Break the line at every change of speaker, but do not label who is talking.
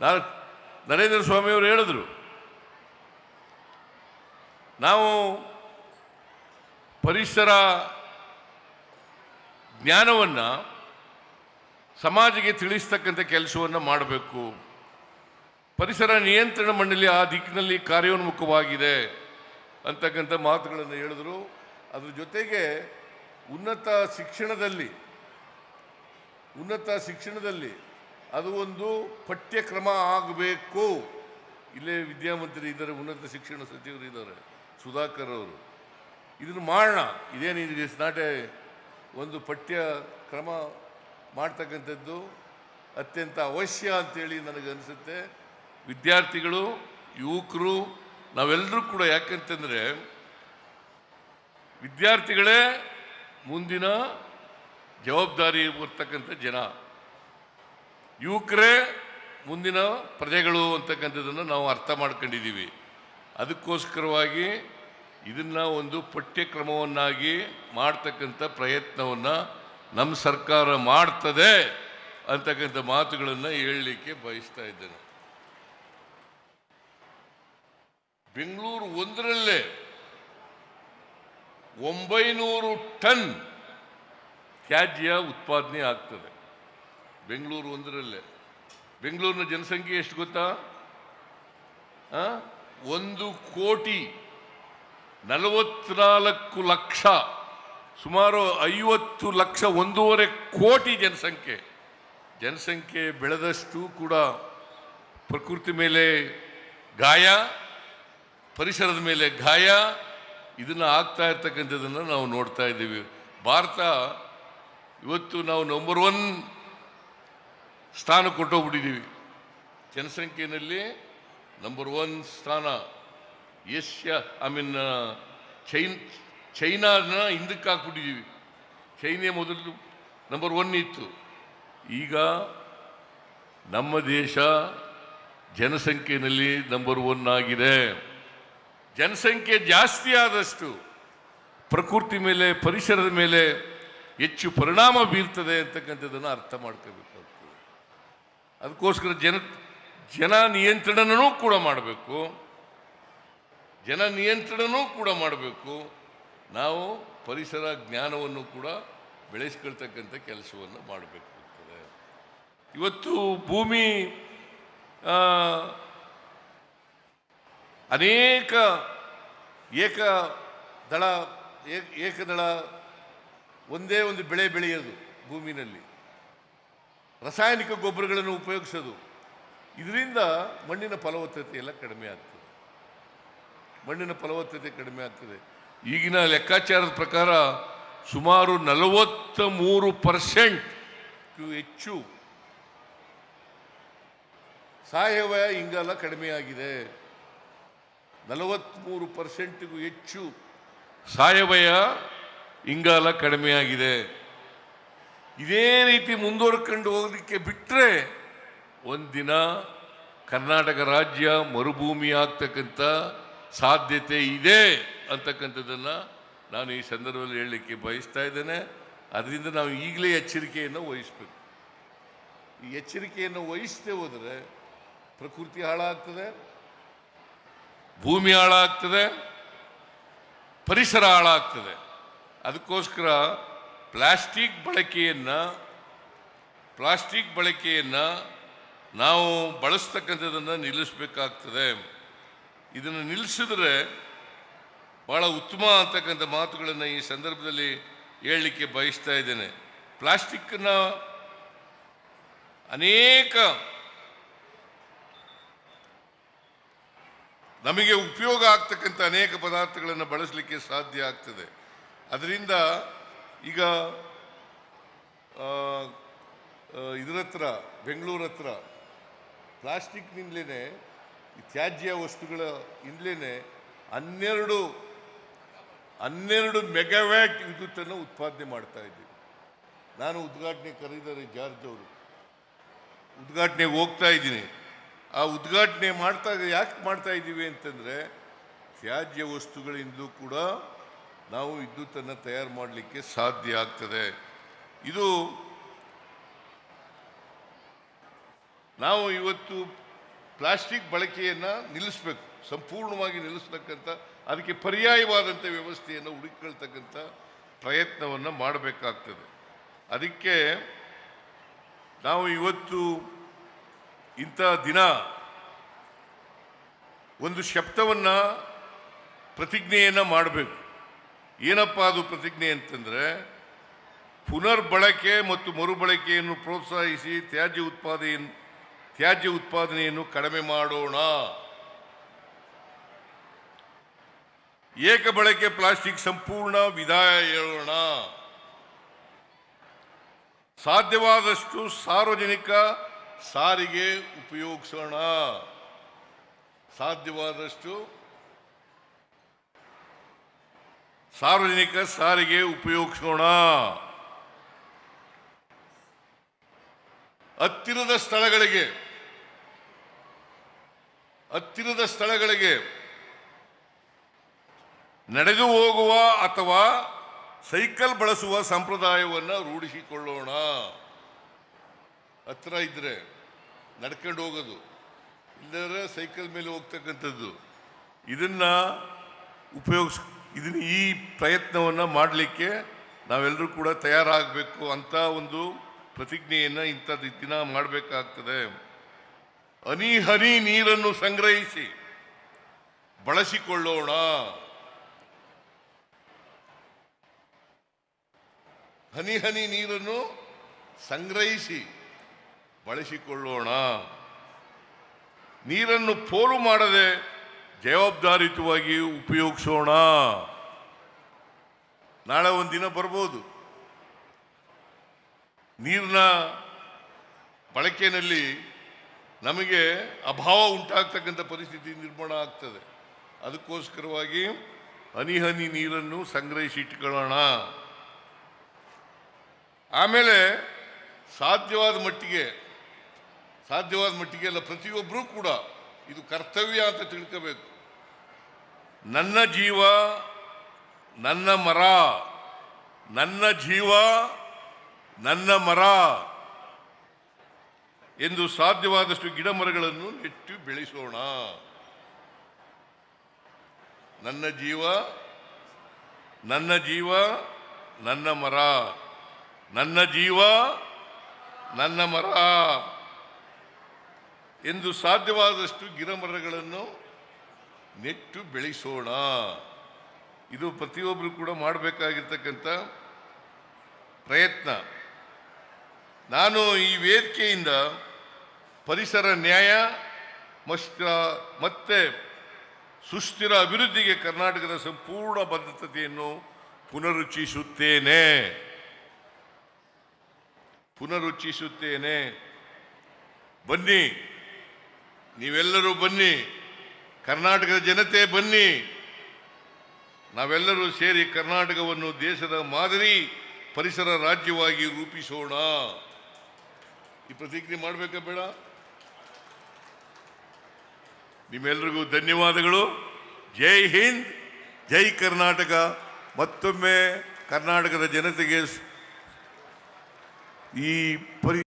ನರೇಂದ್ರ ಸ್ವಾಮಿಯವರು ಹೇಳಿದ್ರು, ನಾವು ಪರಿಸರ ಜ್ಞಾನವನ್ನು ಸಮಾಜಕ್ಕೆ ತಿಳಿಸ್ತಕ್ಕಂಥ ಕೆಲಸವನ್ನು ಮಾಡಬೇಕು. ಪರಿಸರ ನಿಯಂತ್ರಣ ಮಂಡಳಿ ಆ ದಿಕ್ಕಿನಲ್ಲಿ ಕಾರ್ಯೋನ್ಮುಖವಾಗಿದೆ ಅಂತಕ್ಕಂಥ ಮಾತುಗಳನ್ನು ಹೇಳಿದ್ರು. ಅದ್ರ ಜೊತೆಗೆ ಉನ್ನತ ಶಿಕ್ಷಣದಲ್ಲಿ ಉನ್ನತ ಶಿಕ್ಷಣದಲ್ಲಿ ಅದು ಒಂದು ಪಠ್ಯಕ್ರಮ ಆಗಬೇಕು. ಇಲ್ಲೇ ವಿದ್ಯಾಮಂತ್ರಿ ಇದ್ದಾರೆ, ಉನ್ನತ ಶಿಕ್ಷಣ ಸಚಿವರು ಇದ್ದಾರೆ, ಸುಧಾಕರ್ ಅವರು. ಇದನ್ನು ಮಾಡೋಣ ಇದೇನು ಇಟ್ಸ್ ನಾಟ್ ಎ ಒಂದು ಪಠ್ಯ ಕ್ರಮ ಮಾಡ್ತಕ್ಕಂಥದ್ದು ಅತ್ಯಂತ ಅವಶ್ಯ ಅಂತೇಳಿ ನನಗೆ ಅನಿಸುತ್ತೆ. ವಿದ್ಯಾರ್ಥಿಗಳು, ಯುವಕರು, ನಾವೆಲ್ಲರೂ ಕೂಡ ಯಾಕಂತಂದರೆ ವಿದ್ಯಾರ್ಥಿಗಳೇ ಮುಂದಿನ ಜವಾಬ್ದಾರಿ ಬರ್ತಕ್ಕಂಥ ಜನ. ಯುವಕರೇ ಮುಂದಿನ ಪ್ರಜೆಗಳು ಅಂತಕ್ಕಂಥದ್ದನ್ನು ನಾವು ಅರ್ಥ ಮಾಡ್ಕೊಂಡಿದ್ದೀವಿ. ಅದಕ್ಕೋಸ್ಕರವಾಗಿ ಇದನ್ನು ಒಂದು ಪಠ್ಯಕ್ರಮವನ್ನಾಗಿ ಮಾಡ್ತಕ್ಕಂಥ ಪ್ರಯತ್ನವನ್ನು ನಮ್ಮ ಸರ್ಕಾರ ಮಾಡ್ತದೆ ಅಂತಕ್ಕಂಥ ಮಾತುಗಳನ್ನು ಹೇಳಲಿಕ್ಕೆ ಬಯಸ್ತಾ ಇದ್ದೇನೆ. ಬೆಂಗಳೂರು ಒಂದರಲ್ಲೇ ಒಂಬೈನೂರು ಟನ್ ತ್ಯಾಜ್ಯ ಉತ್ಪಾದನೆ ಆಗ್ತದೆ. ಬೆಂಗಳೂರು ಒಂದರಲ್ಲೇ. ಬೆಂಗಳೂರಿನ ಜನಸಂಖ್ಯೆ ಎಷ್ಟು ಗೊತ್ತಾ? ಒಂದು ಕೋಟಿ ನಲವತ್ನಾಲ್ಕು ಲಕ್ಷ, ಸುಮಾರು ಐವತ್ತು ಲಕ್ಷ ಒಂದೂವರೆ ಕೋಟಿ ಜನಸಂಖ್ಯೆ. ಜನಸಂಖ್ಯೆ ಬೆಳೆದಷ್ಟು ಕೂಡ ಪ್ರಕೃತಿ ಮೇಲೆ ಗಾಯ, ಪರಿಸರದ ಮೇಲೆ ಗಾಯ. ಇದನ್ನು ಆಗ್ತಾ ಇರ್ತಕ್ಕಂಥದ್ದನ್ನು ನಾವು ನೋಡ್ತಾ ಇದ್ದೀವಿ. ಭಾರತ, ಇವತ್ತು ನಾವು ನಂಬರ್ ಒನ್ ಸ್ಥಾನ ಕೊಟ್ಟೋಗ್ಬಿಟ್ಟಿದ್ದೀವಿ ಜನಸಂಖ್ಯೆಯಲ್ಲಿ ನಂಬರ್ ಒನ್ ಸ್ಥಾನ ಏಷ್ಯಾ ಐ ಮೀನ್ ಚೈನ್, ಚೈನಾನ ಹಿಂದಕ್ಕೆ ಹಾಕ್ಬಿಟ್ಟಿದ್ದೀವಿ ಚೈನೇ ಮೊದಲು ನಂಬರ್ ಒನ್ ಇತ್ತು. ಈಗ ನಮ್ಮ ದೇಶ ಜನಸಂಖ್ಯೆಯಲ್ಲಿ ನಂಬರ್ ಒನ್ ಆಗಿದೆ. ಜನಸಂಖ್ಯೆ ಜಾಸ್ತಿ ಆದಷ್ಟು ಪ್ರಕೃತಿ ಮೇಲೆ, ಪರಿಸರದ ಮೇಲೆ ಹೆಚ್ಚು ಪರಿಣಾಮ ಬೀರ್ತದೆ ಅಂತಕ್ಕಂಥದ್ದನ್ನು ಅರ್ಥ ಮಾಡ್ಕೋಬೇಕಾಗ್ತದೆ ಅದಕ್ಕೋಸ್ಕರ ಜನ ಜನ ನಿಯಂತ್ರಣನೂ ಕೂಡ ಮಾಡಬೇಕು. ಜನ ನಿಯಂತ್ರಣನೂ ಕೂಡ ಮಾಡಬೇಕು. ನಾವು ಪರಿಸರ ಜ್ಞಾನವನ್ನು ಕೂಡ ಬೆಳೆಸ್ಕೊಳ್ತಕ್ಕಂಥ ಕೆಲಸವನ್ನು ಮಾಡಬೇಕಾಗ್ತದೆ. ಇವತ್ತು ಭೂಮಿ ಅನೇಕ ಏಕ ದಳ ಏಕ್- ಏಕದಳ ಒಂದೇ ಒಂದು ಬೆಳೆ ಬೆಳೆಯೋದು ಭೂಮಿನಲ್ಲಿ. ರಾಸಾಯನಿಕ ಗೊಬ್ಬರಗಳನ್ನು ಉಪಯೋಗಿಸೋದು. ಇದರಿಂದ ಮಣ್ಣಿನ ಫಲವತ್ತತೆ ಎಲ್ಲ ಕಡಿಮೆ ಆಗ್ತದೆ. ಮಣ್ಣಿನ ಫಲವತ್ತತೆ ಕಡಿಮೆ ಆಗ್ತದೆ. ಈಗಿನ ಲೆಕ್ಕಾಚಾರದ ಪ್ರಕಾರ ಸುಮಾರು ನಲವತ್ತ ಮೂರು ಪರ್ಸೆಂಟ್ ಹೆಚ್ಚು ಸಾವಯವ ಇಂಗಾಲ ಕಡಿಮೆಯಾಗಿದೆ ನಲವತ್ತ್ಮೂರು ಪರ್ಸೆಂಟ್ಗೂ ಹೆಚ್ಚು ಸಾವಯವ ಇಂಗಾಲ ಕಡಿಮೆಯಾಗಿದೆ ಇದೇ ರೀತಿ ಮುಂದುವರ್ಕೊಂಡು ಹೋಗೋದಕ್ಕೆ ಬಿಟ್ಟರೆ ಒಂದಿನ ಕರ್ನಾಟಕ ರಾಜ್ಯ ಮರುಭೂಮಿ ಆಗ್ತಕ್ಕಂಥ ಸಾಧ್ಯತೆ ಇದೆ ಅಂತಕ್ಕಂಥದ್ದನ್ನು ನಾನು ಈ ಸಂದರ್ಭದಲ್ಲಿ ಹೇಳಲಿಕ್ಕೆ ಬಯಸ್ತಾ ಇದ್ದೇನೆ. ಅದರಿಂದ ನಾವು ಈಗಲೇ ಎಚ್ಚರಿಕೆಯನ್ನು ವಹಿಸಬೇಕು. ಈ ಎಚ್ಚರಿಕೆಯನ್ನು ವಹಿಸದೆ ಹೋದರೆ ಪ್ರಕೃತಿ ಹಾಳಾಗ್ತದೆ, ಭೂಮಿ ಹಾಳಾಗ್ತದೆ, ಪರಿಸರ ಹಾಳಾಗ್ತದೆ. ಅದಕ್ಕೋಸ್ಕರ ಪ್ಲಾಸ್ಟಿಕ್ ಬಳಕೆಯನ್ನು ಪ್ಲಾಸ್ಟಿಕ್ ಬಳಕೆಯನ್ನು ನಾವು ಬಳಸ್ತಕ್ಕಂಥದ್ದನ್ನು ನಿಲ್ಲಿಸಬೇಕಾಗ್ತದೆ. ಇದನ್ನು ನಿಲ್ಲಿಸಿದ್ರೆ ಭಾಳ ಉತ್ತಮ ಅಂತಕ್ಕಂಥ ಮಾತುಗಳನ್ನು ಈ ಸಂದರ್ಭದಲ್ಲಿ ಹೇಳಲಿಕ್ಕೆ ಬಯಸ್ತಾ ಇದ್ದೇನೆ. ಪ್ಲಾಸ್ಟಿಕ್ನ ಅನೇಕ ನಮಗೆ ಉಪಯೋಗ ಆಗ್ತಕ್ಕಂಥ ಅನೇಕ ಪದಾರ್ಥಗಳನ್ನು ಬಳಸಲಿಕ್ಕೆ ಸಾಧ್ಯ ಆಗ್ತದೆ. ಅದರಿಂದ ಈಗ ಇದ್ರ ಹತ್ರ ಬೆಂಗಳೂರ ಹತ್ರ ಪ್ಲಾಸ್ಟಿಕ್ನಿಂದಲೇ ತ್ಯಾಜ್ಯ ವಸ್ತುಗಳ ಇಂದಲೇ ಹನ್ನೆರಡು ಹನ್ನೆರಡು ಮೆಗಾವ್ಯಾಟ್ ವಿದ್ಯುತ್ತನ್ನು ಉತ್ಪಾದನೆ ಮಾಡ್ತಾ ಇದ್ದೀವಿ ನಾನು ಉದ್ಘಾಟನೆ ಕರೆದಿದ್ದಾರೆ ಜಾರ್ಜ್ ಅವರು. ಉದ್ಘಾಟನೆಗೆ ಹೋಗ್ತಾ ಇದ್ದೀನಿ. ಆ ಉದ್ಘಾಟನೆ ಮಾಡ್ತಾ, ಯಾಕೆ ಮಾಡ್ತಾ ಇದ್ದೀವಿ ಅಂತಂದರೆ, ತ್ಯಾಜ್ಯ ವಸ್ತುಗಳಿಂದಲೂ ಕೂಡ ನಾವು ವಿದ್ಯುತ್ತನ್ನು ತಯಾರು ಮಾಡಲಿಕ್ಕೆ ಸಾಧ್ಯ ಆಗ್ತದೆ. ಇದು ನಾವು ಇವತ್ತು ಪ್ಲಾಸ್ಟಿಕ್ ಬಳಕೆಯನ್ನು ನಿಲ್ಲಿಸಬೇಕು, ಸಂಪೂರ್ಣವಾಗಿ ನಿಲ್ಲಿಸ್ತಕ್ಕಂಥ ಅದಕ್ಕೆ ಪರ್ಯಾಯವಾದಂಥ ವ್ಯವಸ್ಥೆಯನ್ನು ಹುಡುಕೊಳ್ತಕ್ಕಂಥ ಪ್ರಯತ್ನವನ್ನು ಮಾಡಬೇಕಾಗ್ತದೆ. ಅದಕ್ಕೆ ನಾವು ಇವತ್ತು ಇಂಥ ದಿನ ಒಂದು ಶಬ್ದವನ್ನು ಪ್ರತಿಜ್ಞೆಯನ್ನು ಮಾಡಬೇಕು. ಏನಪ್ಪ ಅದು ಪ್ರತಿಜ್ಞೆ ಅಂತಂದರೆ, ಪುನರ್ಬಳಕೆ ಮತ್ತು ಮರುಬಳಕೆಯನ್ನು ಪ್ರೋತ್ಸಾಹಿಸಿ ತ್ಯಾಜ್ಯ ಉತ್ಪಾದನೆ ತ್ಯಾಜ್ಯ ಉತ್ಪಾದನೆಯನ್ನು ಕಡಿಮೆ ಮಾಡೋಣ. ಏಕ ಬಳಕೆ ಪ್ಲಾಸ್ಟಿಕ್ ಸಂಪೂರ್ಣ ವಿದಾಯ ಹೇಳೋಣ. ಸಾಧ್ಯವಾದಷ್ಟು ಸಾರ್ವಜನಿಕ ಸಾರಿಗೆ ಉಪಯೋಗಿಸೋಣ. ಸಾಧ್ಯವಾದಷ್ಟು ಸಾರ್ವಜನಿಕ ಸಾರಿಗೆ ಉಪಯೋಗಿಸೋಣ. ಹತ್ತಿರದ ಸ್ಥಳಗಳಿಗೆ ಹತ್ತಿರದ ಸ್ಥಳಗಳಿಗೆ ನಡೆದು ಹೋಗುವ ಅಥವಾ ಸೈಕಲ್ ಬಳಸುವ ಸಂಪ್ರದಾಯವನ್ನು ರೂಢಿಸಿಕೊಳ್ಳೋಣ. ಹತ್ರ ಇದ್ರೆ ನಡ್ಕೊಂಡು ಹೋಗೋದು ಇಲ್ಲದ್ರೆ ಸೈಕಲ್ ಮೇಲೆ ಹೋಗ್ತಕ್ಕಂಥದ್ದು. ಇದನ್ನ ಉಪಯೋಗಿಸ್ ಇದನ್ನ ಈ ಪ್ರಯತ್ನವನ್ನು ಮಾಡಲಿಕ್ಕೆ ನಾವೆಲ್ಲರೂ ಕೂಡ ತಯಾರಾಗಬೇಕು ಅಂತ ಒಂದು ಪ್ರತಿಜ್ಞೆಯನ್ನು ಇಂಥ ದಿನ ಮಾಡಬೇಕಾಗ್ತದೆ. ಹನಿ ಹನಿ ನೀರನ್ನು ಸಂಗ್ರಹಿಸಿ ಬಳಸಿಕೊಳ್ಳೋಣ. ಹನಿ ಹನಿ ನೀರನ್ನು ಸಂಗ್ರಹಿಸಿ ಬಳಸಿಕೊಳ್ಳೋಣ. ನೀರನ್ನು ಪೋಲು ಮಾಡದೆ ಜವಾಬ್ದಾರಿಯುತವಾಗಿ ಉಪಯೋಗಿಸೋಣ. ನಾಳೆ ಒಂದು ದಿನ ಬರ್ಬೋದು. ನೀರಿನ ಬಳಕೆಯಲ್ಲಿ ನಮಗೆ ಅಭಾವ ಉಂಟಾಗ್ತಕ್ಕಂಥ ಪರಿಸ್ಥಿತಿ ನಿರ್ಮಾಣ ಆಗ್ತದೆ. ಅದಕ್ಕೋಸ್ಕರವಾಗಿ ಹನಿ ಹನಿ ನೀರನ್ನು ಸಂಗ್ರಹಿಸಿ ಇಟ್ಕೊಳ್ಳೋಣ. ಆಮೇಲೆ ಸಾಧ್ಯವಾದ ಮಟ್ಟಿಗೆ ಸಾಧ್ಯವಾದ ಮಟ್ಟಿಗೆ ಎಲ್ಲ ಪ್ರತಿಯೊಬ್ಬರೂ ಕೂಡ ಇದು ಕರ್ತವ್ಯ ಅಂತ ತಿಳ್ಕೋಬೇಕು. ನನ್ನ ಜೀವ, ನನ್ನ ಮರ, ನನ್ನ ಜೀವ, ನನ್ನ ಮರ ಎಂದು ಸಾಧ್ಯವಾದಷ್ಟು ಗಿಡ ಮರಗಳನ್ನು ನೆಟ್ಟು ಬೆಳೆಸೋಣ. ನನ್ನ ಜೀವ ನನ್ನ ಜೀವ, ನನ್ನ ಮರ. ನನ್ನ ಜೀವ, ನನ್ನ ಮರ. ಎಂದು ಸಾಧ್ಯವಾದಷ್ಟು ಗಿಡ ಮರಗಳನ್ನು ನೆಟ್ಟು ಬೆಳೆಸೋಣ. ಇದು ಪ್ರತಿಯೊಬ್ಬರು ಕೂಡ ಮಾಡಬೇಕಾಗಿರ್ತಕ್ಕಂಥ ಪ್ರಯತ್ನ. ನಾನು ಈ ವೇದಿಕೆಯಿಂದ ಪರಿಸರ ನ್ಯಾಯ ಮಸ್ತ, ಮತ್ತೆ ಸುಸ್ಥಿರ ಅಭಿವೃದ್ಧಿಗೆ ಕರ್ನಾಟಕದ ಸಂಪೂರ್ಣ ಬದ್ಧತೆಯನ್ನು ಪುನರುಚ್ಚಿಸುತ್ತೇನೆ ಪುನರುಚ್ಚಿಸುತ್ತೇನೆ ಬನ್ನಿ. ನೀವೆಲ್ಲರೂ ಬನ್ನಿ, ಕರ್ನಾಟಕದ ಜನತೆ ಬನ್ನಿ. ನಾವೆಲ್ಲರೂ ಸೇರಿ ಕರ್ನಾಟಕವನ್ನು ದೇಶದ ಮಾದರಿ ಪರಿಸರ ರಾಜ್ಯವಾಗಿ ರೂಪಿಸೋಣ. ಈ ಪ್ರತಿಕ್ರಿಯೆ ಮಾಡಬೇಕಾ ಬೇಡ? ನಿಮ್ಮೆಲ್ಲರಿಗೂ ಧನ್ಯವಾದಗಳು. ಜೈ ಹಿಂದ್, ಜೈ ಕರ್ನಾಟಕ. ಮತ್ತೊಮ್ಮೆ ಕರ್ನಾಟಕದ ಜನತೆಗೆ ಈ ಪರಿ